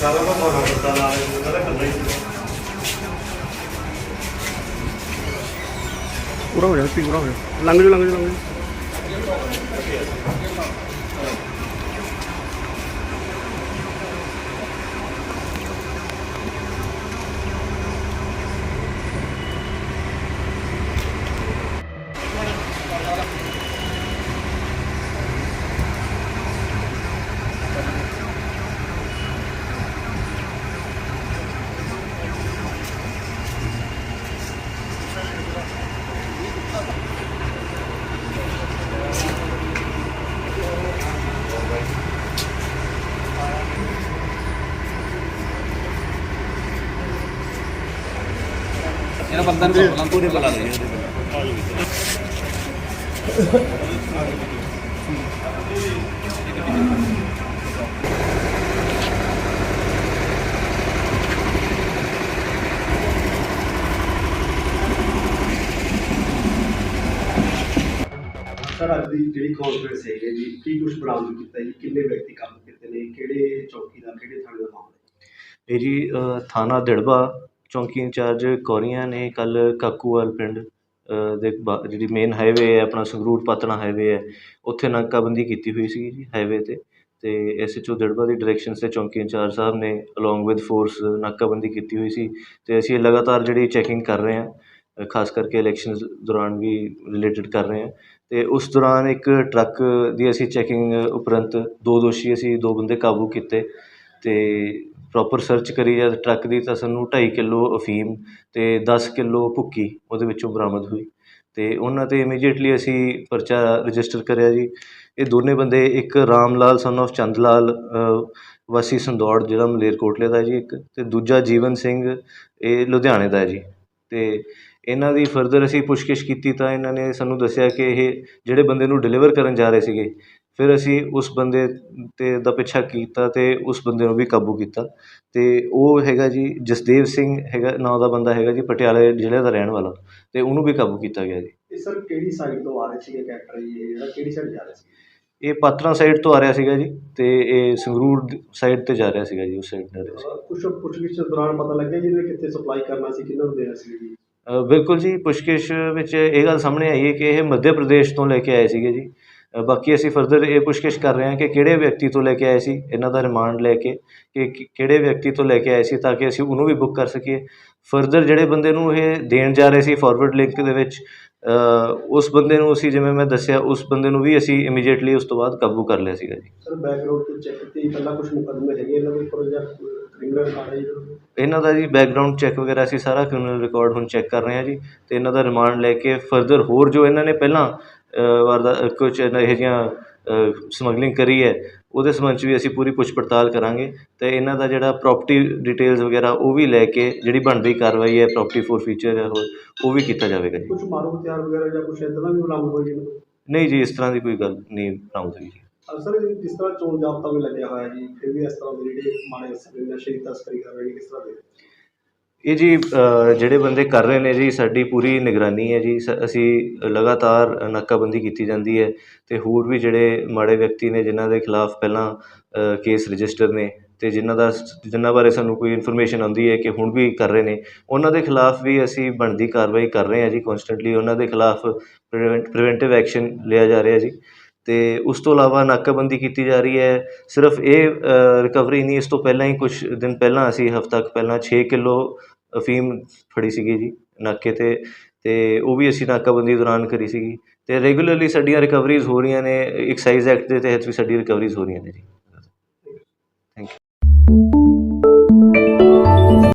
സർവ പോരാട്ടത്താലാളുകളെ കണ്ടയിച്ചത് കുറവ് ലങ്കുഴി ലങ്കുഴി ലങ്കുഴി ਇਹਨਾਂ ਬੰਦਿਆਂ ਨੂੰ ਬੁਲਾ ਪੂਰੇ ਬੁਲਾ ਲਓ ਸਰ ਅੱਜ ਦੀ ਜਿਹੜੀ ਕਾਨਫਰੰਸ ਹੈ ਜੀ ਕੀ ਕੁਝ ਬਰਾਮਦ ਕੀਤਾ ਜੀ? ਕਿੰਨੇ ਵਿਅਕਤੀ ਕੰਮ ਕੀਤੇ ਨੇ? ਕਿਹੜੇ ਚੌਕੀ ਦਾ ਕਿਹੜੇ ਥਾਣੇ ਦਾ ਮਾਮਲਾ ਇਹ ਜੀ ਅ, ਥਾਣਾ ਦਿੜਬਾ ਚੌਂਕੀ ਇੰਚਾਰਜ ਕੌਰੀਆਂ ਨੇ ਕੱਲ੍ਹ ਕਾਕੂਵਾਲ ਪਿੰਡ ਦੇ ਬਾ- ਜਿਹੜੀ ਮੇਨ ਹਾਈਵੇ ਹੈ, ਆਪਣਾ ਸੰਗਰੂਰ ਪਾਤਣਾ ਹਾਈਵੇ ਹੈ, ਉੱਥੇ ਨਾਕਾਬੰਦੀ ਕੀਤੀ ਹੋਈ ਸੀਗੀ ਜੀ ਹਾਈਵੇ ਤੇ ਤੇ ਓ ਦਿੜਬਾ ਦੀ ਡਾਇਰੈਕਸ਼ਨ ਤੇ ਚੌਂਕੀ ਇੰਚਾਰਜ ਸਾਹਿਬ ਨੇ ਅਲੋਂਗ ਵਿਦ ਫੋਰਸ ਨਾਕਾਬੰਦੀ ਕੀਤੀ ਹੋਈ ਸੀ ਅਤੇ ਅਸੀਂ ਲਗਾਤਾਰ ਜਿਹੜੀ ਚੈਕਿੰਗ ਕਰ ਰਹੇ ਹਾਂ, ਖਾਸ ਕਰਕੇ ਇਲੈਕਸ਼ਨ ਦੌਰਾਨ ਵੀ ਰਿਲੇਟਡ ਕਰ ਰਹੇ ਹਾਂ ਅਤੇ ਉਸ ਦੌਰਾਨ ਇੱਕ ਟਰੱਕ ਦੀ ਅਸੀਂ ਚੈਕਿੰਗ ਉਪਰੰਤ ਦੋ ਦੋਸ਼ੀ ਅਸੀਂ ਦੋ ਬੰਦੇ ਕਾਬੂ ਕੀਤੇ ਅਤੇ ਪ੍ਰੋਪਰ ਸਰਚ ਕਰੀ ਜਦ ਟਰੱਕ ਦੀ ਤਾਂ ਸਾਨੂੰ ਢਾਈ ਕਿੱਲੋ ਅਫੀਮ ਅਤੇ ਦਸ ਕਿੱਲੋ ਭੁੱਕੀ ਉਹਦੇ ਵਿੱਚੋਂ ਬਰਾਮਦ ਹੋਈ। ਅਤੇ ਉਹਨਾਂ ਤੇ ਇਮੀਡੀਏਟਲੀ ਅਸੀਂ ਪਰਚਾ ਰਜਿਸਟਰ ਕਰਿਆ ਜੀ। ਇਹ ਦੋਨੇ ਬੰਦੇ, ਇੱਕ ਰਾਮ ਲਾਲ ਸਨ of ਚੰਦ ਲਾਲ ਵਾਸੀ ਸੰਦੌੜ ਜ਼ਿਲ੍ਹਾ ਮਲੇਰਕੋਟਲੇ ਦਾ ਜੀ ਇੱਕ ਅਤੇ ਦੂਜਾ ਜੀਵਨ ਸਿੰਘ, ਇਹ ਲੁਧਿਆਣੇ ਦਾ ਜੀ। ਅਤੇ ਇਹਨਾਂ ਦੀ ਫਰਦਰ ਅਸੀਂ ਪੁੱਛਗਿੱਛ ਕੀਤੀ ਤਾਂ ਇਹਨਾਂ ਨੇ ਸਾਨੂੰ ਦੱਸਿਆ ਕਿ ਇਹ ਜਿਹੜੇ ਬੰਦੇ ਨੂੰ ਡਿਲੀਵਰ ਕਰਨ ਜਾ ਰਹੇ ਸੀਗੇ ਫਿਰ ਅਸੀਂ ਉਸ ਬੰਦੇ ਤੇ ਦਾ ਪਿੱਛਾ ਕੀਤਾ ਤੇ ਉਸ ਬੰਦੇ ਨੂੰ ਵੀ ਕਾਬੂ ਕੀਤਾ। ਤੇ ਉਹ ਹੈਗਾ ਜੀ ਜਸਦੇਵ ਸਿੰਘ ਹੈਗਾ ਨਾਂ ਦਾ ਬੰਦਾ ਹੈਗਾ ਜੀ ਪਟਿਆਲੇ ਜ਼ਿਲ੍ਹੇ ਦਾ ਰਹਿਣ ਵਾਲਾ। ਤੇ ਉਹਨੂੰ ਵੀ ਕਾਬੂ ਕੀਤਾ ਗਿਆ ਜੀ। ਇਹ ਸਰ ਕਿਹੜੀ ਸਾਈਡ ਤੋਂ ਆ ਰਹੇ ਸੀਗੇ ਕੈਰੈਕਟਰ ਜੀ? ਇਹ ਜਿਹੜਾ ਕਿਹੜੀ ਸਾਈਡ ਜਾ ਰਿਹਾ ਸੀ? ਇਹ ਪਾਤਰਾਂ ਸਾਈਡ ਤੋਂ ਆ ਰਿਹਾ ਸੀਗਾ ਜੀ ਤੇ ਇਹ ਸੰਗਰੂਰ ਸਾਈਡ ਤੇ ਜਾ ਰਿਹਾ ਸੀਗਾ ਜੀ ਉਸ ਸਾਈਡ ਜਾ ਰਿਹਾ ਸੀ ਕੁਝ ਪੁੱਛਗਿੱਛ ਦੌਰਾਨ ਪਤਾ ਲੱਗਿਆ ਜਿਹਨੇ ਕਿੱਥੇ ਸਪਲਾਈ ਕਰਨਾ ਸੀ ਕਿਹਨਾਂ ਨੂੰ ਦੇਣਾ ਸੀ ਜੀ? ਬਿਲਕੁਲ ਜੀ ਪੁੱਛਗਿੱਛ ਵਿੱਚ ਇਹ ਗੱਲ ਸਾਹਮਣੇ ਆਈ ਹੈ ਕਿ ਇਹ ਮੱਧ ਪ੍ਰਦੇਸ਼ ਤੋਂ ਲੈ ਕੇ ਆਏ ਸੀਗੇ ਜੀ। ਬਾਕੀ ਅਸੀਂ ਫਰਦਰ ਇਹ ਪੁੱਛਗਿੱਛ ਕਰ ਰਹੇ ਹਾਂ ਕਿ ਕਿਹੜੇ ਵਿਅਕਤੀ ਤੋਂ ਲੈ ਕੇ ਆਏ ਸੀ ਇਹਨਾਂ ਦਾ ਰਿਮਾਂਡ ਲੈ ਕੇ ਕਿ ਕਿਹੜੇ ਵਿਅਕਤੀ ਤੋਂ ਲੈ ਕੇ ਆਏ ਸੀ ਤਾਂ ਕਿ ਅਸੀਂ ਉਹਨੂੰ ਵੀ ਬੁੱਕ ਕਰ ਸਕੀਏ ਫਰਦਰ ਜਿਹੜੇ ਬੰਦੇ ਨੂੰ ਇਹ ਦੇਣ ਜਾ ਰਹੇ ਸੀ ਫਾਰਵਰਡ ਲਿੰਕ ਦੇ ਵਿੱਚ ਉਸ ਬੰਦੇ ਨੂੰ ਅਸੀਂ ਜਿਵੇਂ ਮੈਂ ਦੱਸਿਆ ਉਸ ਬੰਦੇ ਨੂੰ ਵੀ ਅਸੀਂ ਇਮੀਡੀਏਟਲੀ ਉਸ ਤੋਂ ਬਾਅਦ ਕਾਬੂ ਕਰ ਲਿਆ ਸੀਗਾ ਜੀ ਸਰ ਬੈਕਗ੍ਰਾਉਂਡ ਤੋਂ ਚੈੱਕ ਕੀਤੀ ਪਹਿਲਾਂ ਕੁਝ ਮੁਕੱਦਮੇ ਹੈਗੇ ਇਹਨਾਂ ਦੇ ਉੱਪਰ ਜਾਂ ਇਹਨਾਂ ਦਾ? ਜੀ ਬੈਕਗ੍ਰਾਉਂਡ ਚੈੱਕ ਵਗੈਰਾ ਅਸੀਂ ਸਾਰਾ ਕ੍ਰਿਮੀਨਲ ਰਿਕਾਰਡ ਹੁਣ ਚੈੱਕ ਕਰ ਰਹੇ ਹਾਂ ਜੀ ਤੇ ਇਹਨਾਂ ਦਾ ਰਿਮਾਂਡ ਲੈ ਕੇ ਫਰਦਰ ਹੋਰ ਜੋ ਇਹਨਾਂ ਨੇ ਪਹਿਲਾਂ ਵਾਰਦਾ ਕੁਝ ਇਹੋ ਜਿਹੀਆਂ ਸਮਗਲਿੰਗ ਕਰੀ ਹੈ ਉਹਦੇ ਸੰਬੰਧ 'ਚ ਵੀ ਅਸੀਂ ਪੂਰੀ ਪੁੱਛ ਪੜਤਾਲ ਕਰਾਂਗੇ ਤੇ ਇਹਨਾਂ ਦਾ ਜਿਹੜਾ ਪ੍ਰਾਪਰਟੀ ਡਿਟੇਲਸ ਵਗੈਰਾ ਉਹ ਵੀ ਲੈ ਕੇ ਜਿਹੜੀ ਬਣਦੀ ਕਾਰਵਾਈ ਹੈ ਪ੍ਰਾਪਰਟੀ ਫੋਰ ਫੀਚਰ ਹੈ ਉਹ ਉਹ ਵੀ ਕੀਤਾ ਜਾਵੇਗਾ ਜੀ। ਕੁਝ ਮਾਰੂ ਹਥਿਆਰ ਵਗੈਰਾ ਜਾਂ ਕੁਝ ਇਦਾਂ ਦਾ ਵੀ ਜੀ ਇਹਨਾਂ ਤੋਂ? ਨਹੀਂ ਜੀ ਇਸ ਤਰ੍ਹਾਂ ਦੀ ਕੋਈ ਗੱਲ ਨਹੀਂ ਬਰਾਮਦ ਹੋਈ ਜੀ। ਅਹ ਸਰ ਇਹ ਜਿਸ ਤਰ੍ਹਾਂ ਚੋਣ ਜਾਬਤਾ ਵੀ ਲੱਗਿਆ ਹੋਇਆ ਜੀ? ਫਿਰ ਵੀ ਇਸ ਤਰ੍ਹਾਂ ਦੇ ਜਿਹੜੇ ਮਾੜੇ ਅਸਰ ਨਸ਼ੇ ਦੀ ਤਸਕਰੀ ਕਰ ਰਹੇ ਨੇ ਕਿਸ ਤਰ੍ਹਾਂ ਦੇ? ਇਹ ਜੀ ਜਿਹੜੇ ਬੰਦੇ ਕਰ ਰਹੇ ਨੇ ਜੀ, ਸਾਡੀ ਪੂਰੀ ਨਿਗਰਾਨੀ ਹੈ ਜੀ। ਸ- ਅਸੀਂ ਲਗਾਤਾਰ ਨਾਕਾਬੰਦੀ ਕੀਤੀ ਜਾਂਦੀ ਹੈ ਅਤੇ ਹੋਰ ਵੀ ਜਿਹੜੇ ਮਾੜੇ ਵਿਅਕਤੀ ਨੇ, ਜਿਨ੍ਹਾਂ ਦੇ ਖਿਲਾਫ ਪਹਿਲਾਂ ਕੇਸ ਰਜਿਸਟਰ ਨੇ ਅਤੇ ਜਿਨ੍ਹਾਂ ਦਾ ਜਿਨ੍ਹਾਂ ਬਾਰੇ ਸਾਨੂੰ ਕੋਈ ਇਨਫੋਰਮੇਸ਼ਨ ਆਉਂਦੀ ਹੈ ਕਿ ਹੁਣ ਵੀ ਕਰ ਰਹੇ ਨੇ, ਉਹਨਾਂ ਦੇ ਖਿਲਾਫ ਵੀ ਅਸੀਂ ਬਣਦੀ ਕਾਰਵਾਈ ਕਰ ਰਹੇ ਹਾਂ ਜੀ ਕੋਂਸਟੈਂਟਲੀ ਉਹਨਾਂ ਦੇ ਖਿਲਾਫ ਪ੍ਰੀਵੈਂਟ ਪ੍ਰੀਵੈਂਟਿਵ ਐਕਸ਼ਨ ਲਿਆ ਜਾ ਰਿਹਾ ਜੀ। ਅਤੇ ਉਸ ਤੋਂ ਇਲਾਵਾ ਨਾਕਾਬੰਦੀ ਕੀਤੀ ਜਾ ਰਹੀ ਹੈ। ਸਿਰਫ ਇਹ ਰਿਕਵਰੀ ਨਹੀਂ, ਇਸ ਤੋਂ ਪਹਿਲਾਂ ਹੀ ਕੁਛ ਦਿਨ ਪਹਿਲਾਂ ਅਸੀਂ ਹਫ਼ਤਾ ਕੁ ਪਹਿਲਾਂ ਛੇ ਕਿਲੋ ਅਫੀਮ ਫੜੀ ਸੀਗੀ ਜੀ ਨਾਕੇ ਤੇ ਅਤੇ ਉਹ ਵੀ ਅਸੀਂ ਨਾਕਾਬੰਦੀ ਦੌਰਾਨ ਕਰੀ ਸੀਗੀ। ਅਤੇ ਰੈਗੂਲਰਲੀ ਸਾਡੀਆਂ ਰਿਕਵਰੀਜ਼ ਹੋ ਰਹੀਆਂ ਨੇ ਐਕਸਾਈਜ਼ ਐਕਟ ਦੇ ਤਹਿਤ ਵੀ ਸਾਡੀ ਰਿਕਵਰੀਜ਼ ਹੋ ਰਹੀਆਂ ਨੇ ਜੀ। Thank you